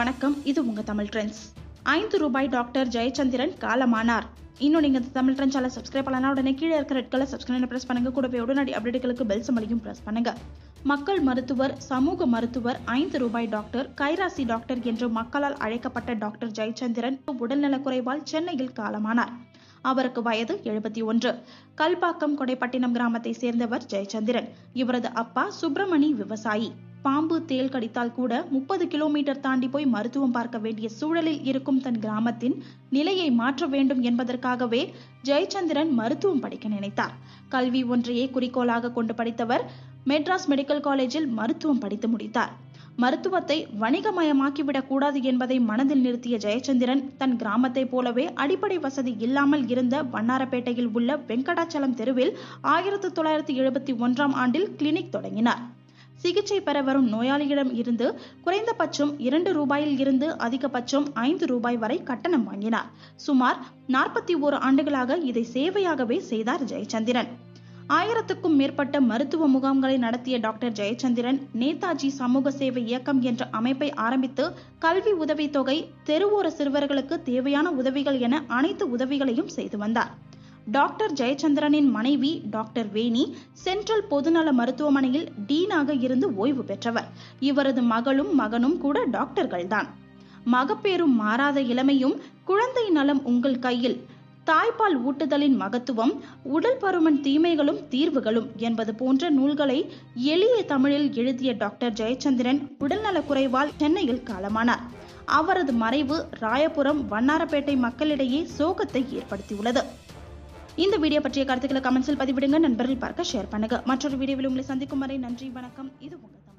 வணக்கம். இது உங்க தமிழ் ட்ரெண்ட்ஸ். ஐந்து ரூபாய் டாக்டர் ஜெயச்சந்திரன் காலமானார். இன்னும் நீங்க இந்த தமிழ் ட்ரெண்ட் சேனல் சப்ஸ்கிரைப் பண்ணலாம் உடனே கீழே இருக்கிற ரெட் கலர் சப்ஸ்கிரைப் பிரஸ் பண்ணுங்க. கூடவே உடனடி அப்டேட்டுகளுக்கு பெல் சம்பளையும் பிரஸ் பண்ணுங்க. மக்கள் மருத்துவர் சமூக மருத்துவர் ஐந்து ரூபாய் டாக்டர் கைராசி டாக்டர் என்று மக்களால் அழைக்கப்பட்ட டாக்டர் ஜெயச்சந்திரன் உடல்நலக் குறைவால் சென்னையில் காலமானார். அவருக்கு வயது எழுபத்தி ஒன்று. கல்பாக்கம் கொடைப்பட்டினம் கிராமத்தை சேர்ந்தவர் ஜெயச்சந்திரன். இவரது அப்பா சுப்பிரமணி விவசாயி. பாம்பு தேல் கடித்தால் கூட முப்பது கிலோமீட்டர் தாண்டி போய் மருத்துவம் பார்க்க வேண்டிய சூழலில் இருக்கும் தன் கிராமத்தின் நிலையை மாற்ற வேண்டும் என்பதற்காகவே ஜெயச்சந்திரன் மருத்துவம் படிக்க நினைத்தார். கல்வி ஒன்றையே குறிக்கோளாக கொண்டு படித்தவர் மெட்ராஸ் மெடிக்கல் காலேஜில் மருத்துவம் படித்து முடித்தார். மருத்துவத்தை வணிகமயமாக்கிவிடக் கூடாது என்பதை மனதில் நிறுத்திய ஜெயச்சந்திரன் தன் கிராமத்தைப் போலவே அடிப்படை வசதி இல்லாமல் இருந்த வண்ணாரப்பேட்டையில் உள்ள வெங்கடாச்சலம் தெருவில் ஆயிரத்தி தொள்ளாயிரத்தி எழுபத்தி ஒன்றாம் ஆண்டில் கிளினிக் தொடங்கினார். சிகிச்சை பெற வரும் நோயாளியிடம் இருந்து குறைந்தபட்சம் இரண்டு ரூபாயில் இருந்து அதிகபட்சம் ஐந்து ரூபாய் வரை கட்டணம் வாங்கினார். சுமார் நாற்பத்தி ஓரு ஆண்டுகளாக இதை சேவையாகவே செய்தார் ஜெயச்சந்திரன். ஆயிரத்துக்கும் மேற்பட்ட மருத்துவ முகாம்களை நடத்திய டாக்டர் ஜெயச்சந்திரன் நேதாஜி சமூக சேவை இயக்கம் என்ற அமைப்பை ஆரம்பித்து கல்வி உதவித்தொகை தெருவோர சிறுவர்களுக்கு தேவையான உதவிகள் என அனைத்து உதவிகளையும் செய்து வந்தார். டாக்டர் ஜெயச்சந்திரனின் மனைவி டாக்டர் வேணி சென்ட்ரல் பொதுநல மருத்துவமனையில் டீனாக இருந்து ஓய்வு பெற்றவர். இவரது மகளும் மகனும் கூட டாக்டர்கள்தான். மகப்பேறும் மாறாத இளமையும் குழந்தை நலம் உங்கள் கையில். தாய்ப்பால் ஊட்டுதலின் மகத்துவம் உடல் பருமன் தீமைகளும் தீர்வுகளும் என்பது போன்ற நூல்களை எளிய தமிழில் எழுதிய டாக்டர் ஜெயச்சந்திரன் உடல்நல குறைவால் சென்னையில் காலமானார். அவரது மறைவு ராயபுரம் வண்ணாரப்பேட்டை மக்களிடையே சோகத்தை ஏற்படுத்தியுள்ளது. இந்த வீடியோ பற்றிய கருத்துக்களை கமெண்ட்ஸில் பதிவிடுங்க நண்பர்கள் பார்க்க ஷேர் பண்ணுங்க. மற்றொரு வீடியோவில் உங்களை சந்திக்கும் வரை நன்றி வணக்கம். இது உங்கள்